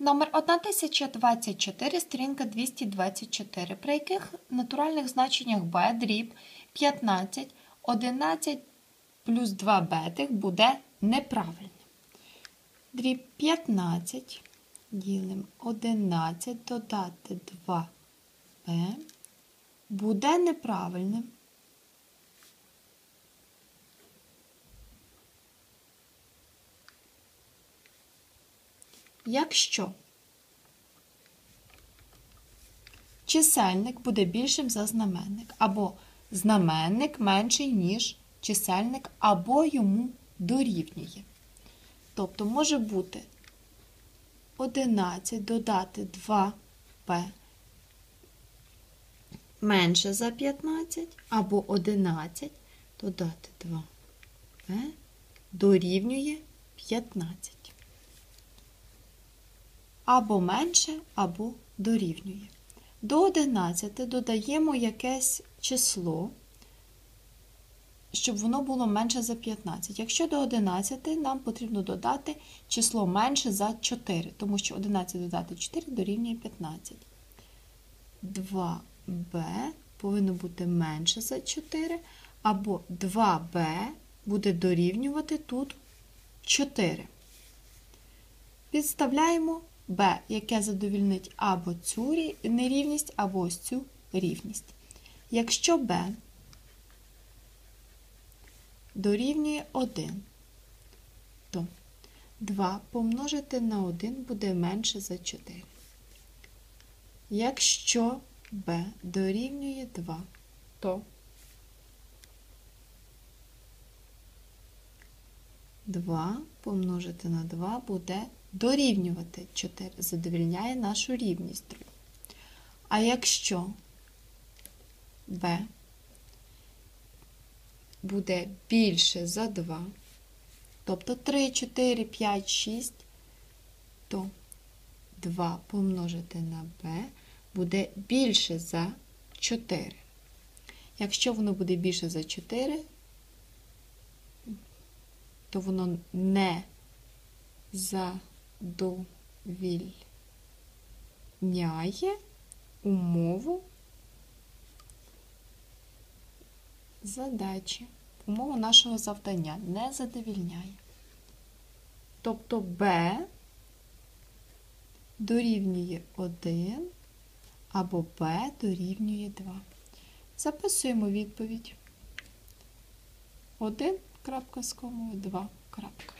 Номер 1024, сторінка 224, при яких натуральних значеннях b дріб 15, 11 плюс 2 бетих буде неправильним. Дріб 15 ділимо 11 додати 2b буде неправильним. Якщо чисельник буде більшим за знаменник, або знаменник менший, ніж чисельник, або йому дорівнює. Тобто може бути 11 додати 2p менше за 15, або 11 додати 2p дорівнює 15 або менше, або дорівнює. До 11 додаємо якесь число, щоб воно було менше за 15. Якщо до 11 нам потрібно додати число менше за 4, тому що 11 додати 4 дорівнює 15. 2b повинно бути менше за 4, або 2b буде дорівнювати тут 4. Підставляємо b, яке задовільнить або цю нерівність, або ось цю рівність. Якщо b дорівнює 1, то 2 помножити на 1 буде менше за 4. Якщо b дорівнює 2, то 2 помножити на 2 буде дорівнювати 4, задовільняє нашу рівність другу. А якщо b буде більше за 2, тобто 3, 4, 5, 6, то 2 помножити на b буде більше за 4. Якщо воно буде більше за 4, то воно не задовільняє умову задачі, умову нашого завдання не задовільняє. Тобто b дорівнює 1 або b дорівнює 2. Записуємо відповідь. 1 крапка з комою, 2 крапка.